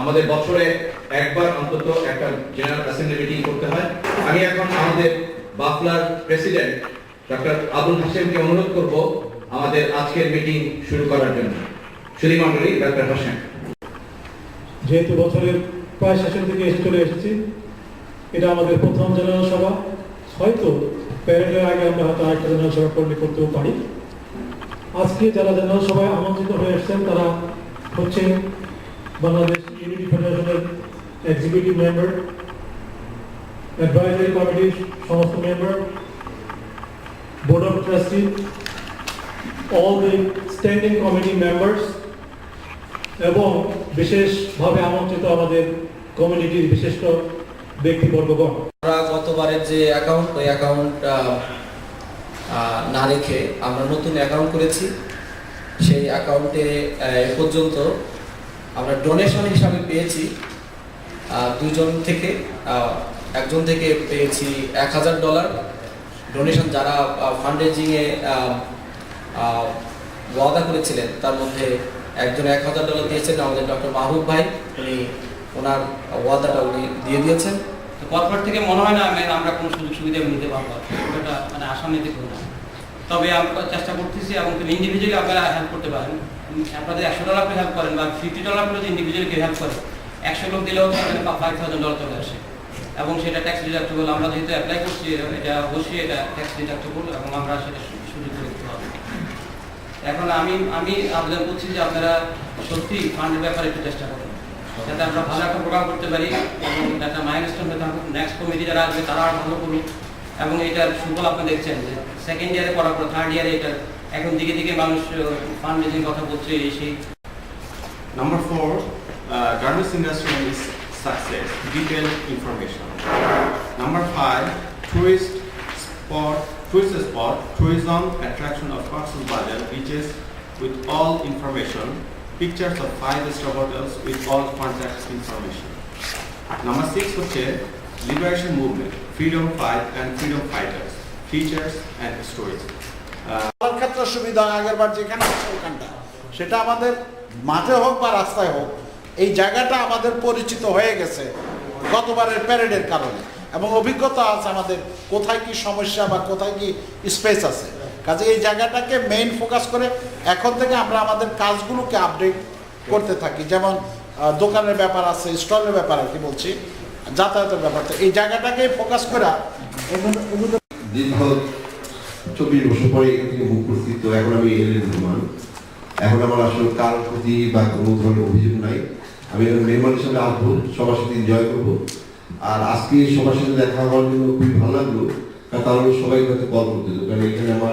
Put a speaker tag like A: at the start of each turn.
A: আমাদের বছরে একবার অন্তত একটা জেনারেল অ্যাসেম্বলি মিটিং করতে হয়। আমি এখন আমাদের বাফলার প্রেসিডেন্ট ডক্টর আবুল হাসেমকে অনুরোধ করব আমাদের আজকের মিটিং শুরু করার জন্য। সুধী মন্ডলী ডক্টর হোসেন।
B: যেহেতু বছরের প্রায় শেষের দিকে চলে এসেছি, এটা আমাদের প্রথম জেনারেল সভা। হয়তো প্যারেডের আগে আমরা হয়তো আরেকটা জেনারেল সভা করলে করতেও পারি। আজকে যারা জেনারেল সভায় আমন্ত্রিত হয়ে এসেছেন, তারা হচ্ছেন বাংলাদেশ ইউনিটি ফেডারেশনের এক্সিকিউটিভ মেম্বার অ্যাডভাইজারি কমিটির সমস্ত member board of trustee all the standing committee members, এবং বিশেষভাবে আমন্ত্রিত আমাদের কমিউনিটির বিশিষ্ট ব্যক্তিবর্গগণ।
C: আমরা গতবারের যে অ্যাকাউন্ট ওই অ্যাকাউন্ট না রেখে আমরা নতুন অ্যাকাউন্ট করেছি। সেই অ্যাকাউন্টে পর্যন্ত আমরা ডোনেশন হিসাবে পেয়েছি। দুজন থেকে একজন থেকে পেয়েছি এক হাজার ডলার ডোনেশন যারা ফান্ড রেজিংয়ে ওয়াদা করেছিলেন, তার মধ্যে একজন এক হাজার ডলার দিয়েছেন আমাদের ডক্টর মাহবুব ভাই। উনি ওনার ওয়াদাটা উনি দিয়ে দিয়েছেন।
D: কর্পোরেট থেকে মনে হয় না আমি- আমরা কোনো সুযোগ সুবিধা নিতে পারব। এটা মানে আশা নিতে পারব না তবে আমরা চেষ্টা করতেছি এবং ইন্ডিভিজুয়ালি আপনারা হেল্প করতে পারেন। আপনাদের একশো ডলার হেল্প করেন বা ফিফটি ডলার করে ইন্ডিভিজুয়ালি কেউ হেল্প করে একশো লোক দিলেও ফাইভ থাউজেন্ড ডলার চলে আসে। এবং সেটা ট্যাক্স ডিডাক্টেবল আমরা যেহেতু অ্যাপ্লাই করছি, এটা অবশ্যই এটা ট্যাক্স ডিডাক্টেবল এবং আমরা সেটা সুযোগ করে দিতে হবে এখন আমি আমি আবেদন করছি যে আপনারা সত্যি ফান্ডের ব্যাপারে একটু চেষ্টা করুন। যাতে আমরা ভালো একটা প্রোগ্রাম করতে পারি এবং একটা থাকুক। নেক্সট কমিটি যারা আসবে, তারা আরও ভালো করুক। এবং এটার সুফল আপনি দেখছেন যে সেকেন্ড ইয়ারে পড়ার পর থার্ড ইয়ারে এটা এখন দিকে দিকে মানুষ রেজিং কথা বলছে, এই সেই।
E: Number four garments industry is success detail information number five tourist spot tourist spot tourism attraction of parcel বাজার beaches with all information pictures of five star hotels with all contact information number six হচ্ছে liberation movement freedom fight and freedom fighters, features and stories.
F: ক্ষেত্রে সুবিধা হয় আগের বার যেখানে আছে ওখানটা। সেটা আমাদের মাঠে হোক বা রাস্তায় হোক এই জায়গাটা আমাদের পরিচিত হয়ে গেছে গতবারের প্যারেডের কারণে। এবং অভিজ্ঞতা আছে আমাদের কোথায় কি সমস্যা বা কোথায় কি স্পেস আছে। কাজে এই জায়গাটাকে মেইন ফোকাস করে এখন থেকে আমরা আমাদের কাজগুলোকে আপডেট করতে থাকি। যেমন দোকানের ব্যাপার আছে স্টলের ব্যাপার আর কি বলছি। যাতায়াতের ব্যাপার তো এই জায়গাটাকে ফোকাস করা
G: দীর্ঘ চব্বিশ বছর পরে এখান থেকে এখন আমি এলেন রহমান এখন আমার আসলে কারোর প্রতি বা কোনো ধরনের অভিযোগ নাই। আমি এখন মেহমান হিসাবে আসব, সবার সাথে এনজয় করব। আর আজকে সবার সাথে দেখা হওয়ার জন্য খুবই ভালো লাগল, কারণ সবাই হয়তো কল করতে কারণ এখানে আমার